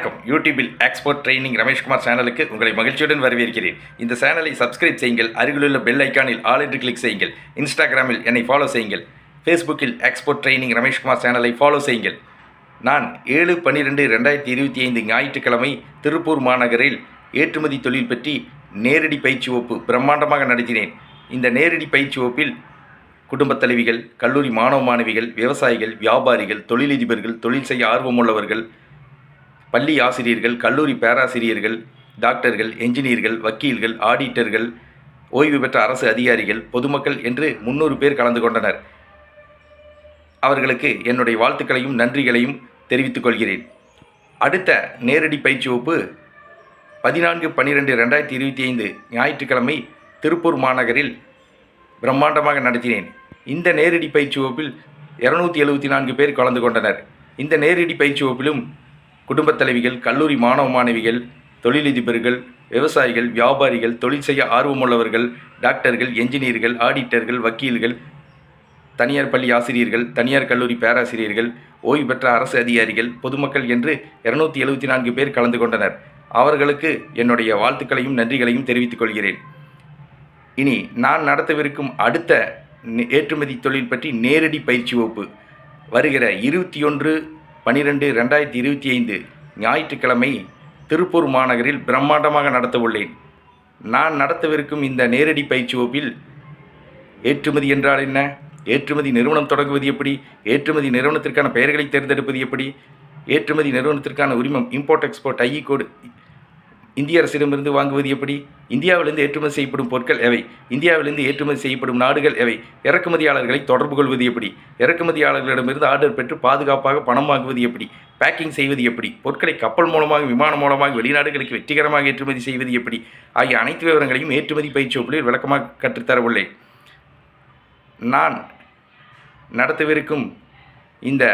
வணக்கம். யூடியூபில் export training Rameshkumar சேனலுக்கு உங்களை மகிழ்ச்சியுடன் வரவேற்கிறேன். இந்த சேனலை சப்ஸ்கிரைப் செய்யுங்கள். அருகிலுள்ள பெல் ஐக்கானில் ஆல் என்று கிளிக் செய்யுங்கள். இன்ஸ்டாகிராமில் என்னை ஃபாலோ செய்யுங்கள். ஃபேஸ்புக்கில் எக்ஸ்போர்ட் ட்ரைனிங் ரமேஷ்குமார் சேனலை ஃபாலோ செய்யுங்கள். நான் ஏழு பன்னிரெண்டு ரெண்டாயிரத்தி இருபத்தி ஐந்து ஞாயிற்றுக்கிழமை திருப்பூர் மாநகரில் ஏற்றுமதி தொழில் பற்றி நேரடி பயிற்சி வகுப்பு பிரம்மாண்டமாக நடத்தினேன். இந்த நேரடி பயிற்சி வகுப்பில் குடும்பத் தலைவிகள் கல்லூரி மாணவ மாணவிகள் விவசாயிகள் வியாபாரிகள் தொழிலதிபர்கள் தொழில் செய்ய ஆர்வமுள்ளவர்கள் பள்ளி ஆசிரியர்கள் கல்லூரி பேராசிரியர்கள் டாக்டர்கள் என்ஜினியர்கள் வக்கீல்கள் ஆடிட்டர்கள் ஓய்வு பெற்ற அரசு அதிகாரிகள் பொதுமக்கள் என்று முன்னூறு பேர் கலந்து கொண்டனர். அவர்களுக்கு என்னுடைய வாழ்த்துக்களையும் நன்றிகளையும் தெரிவித்துக் கொள்கிறேன். அடுத்த நேரடி பயிற்சி வகுப்பு பதினான்கு பன்னிரெண்டு ரெண்டாயிரத்தி இருபத்தி ஐந்து ஞாயிற்றுக்கிழமை திருப்பூர் மாநகரில் பிரம்மாண்டமாக நடத்தினேன். இந்த நேரடி பயிற்சி வகுப்பில் இரநூத்தி எழுபத்தி நான்கு பேர் கலந்து கொண்டனர். இந்த நேரடி பயிற்சி வகுப்பிலும் குடும்பத் தலைவிகள் கல்லூரி மாணவ மாணவிகள் தொழிலதிபர்கள் விவசாயிகள் வியாபாரிகள் தொழில் செய்ய ஆர்வமுள்ளவர்கள் டாக்டர்கள் என்ஜினியர்கள் ஆடிட்டர்கள் வக்கீல்கள் தனியார் பள்ளி ஆசிரியர்கள் தனியார் கல்லூரி பேராசிரியர்கள் ஓய்வு பெற்ற அரசு அதிகாரிகள் பொதுமக்கள் என்று இருநூத்தி எழுபத்தி நான்கு பேர் கலந்து கொண்டனர். அவர்களுக்கு என்னுடைய வாழ்த்துக்களையும் நன்றிகளையும் தெரிவித்துக் கொள்கிறேன். இனி நான் நடத்தவிருக்கும் அடுத்த ஏற்றுமதி தொழில் பற்றி நேரடி பயிற்சி வகுப்பு. வருகிற இருபத்தி ஒன்று பனிரெண்டு ரெண்டாயிரத்தி இருபத்தி ஐந்து ஞாயிற்றுக்கிழமை திருப்பூர் மாநகரில் பிரம்மாண்டமாக நடத்த உள்ளேன் நான் நடத்தவிருக்கும் இந்த நேரடி பயிற்சி வகுப்பில் ஏற்றுமதி என்றால் என்ன? ஏற்றுமதி நிறுவனம் தொடங்குவது எப்படி? ஏற்றுமதி நிறுவனத்திற்கான பெயர்களை தேர்ந்தெடுப்பது எப்படி? ஏற்றுமதி நிறுவனத்திற்கான உரிமம் இம்போர்ட் எக்ஸ்போர்ட் ஐஇ கோடு இந்திய அரசிடமிருந்து வாங்குவது எப்படி? இந்தியாவிலிருந்து ஏற்றுமதி செய்யப்படும் பொருட்கள் எவை? இந்தியாவிலிருந்து ஏற்றுமதி செய்யப்படும் நாடுகள் எவை? இறக்குமதியாளர்களை தொடர்பு கொள்வது எப்படி? இறக்குமதியாளர்களிடமிருந்து ஆர்டர் பெற்று பாதுகாப்பாக பணம் வாங்குவது எப்படி? பேக்கிங் செய்வது எப்படி? பொருட்களை கப்பல் மூலமாக விமானம் மூலமாக வெளிநாடுகளுக்கு வெற்றிகரமாக ஏற்றுமதி செய்வது எப்படி? ஆகிய அனைத்து விவரங்களையும் ஏற்றுமதி பயிற்சி வகுப்பில் விளக்கமாக கற்றுத்தரவுள்ளேன். நான் நடத்தவிருக்கும் இந்த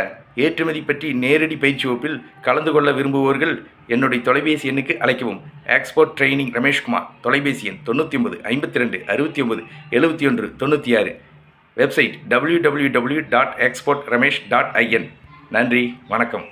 ஏற்றுமதி பற்றி நேரடி பயிற்சி வகுப்பில் கலந்து கொள்ள விரும்புபவர்கள் என்னுடைய தொலைபேசி எண்ணுக்கு அழைக்கவும். எக்ஸ்போர்ட் ட்ரைனிங் ரமேஷ்குமார் தொலைபேசி எண் தொண்ணூற்றி ஒன்பது ஐம்பத்தி ரெண்டு அறுபத்தி ஒன்பது எழுபத்தி ஒன்று தொண்ணூற்றி ஆறு. Website W W W dot export Ramesh dot IN நன்றி வணக்கம்.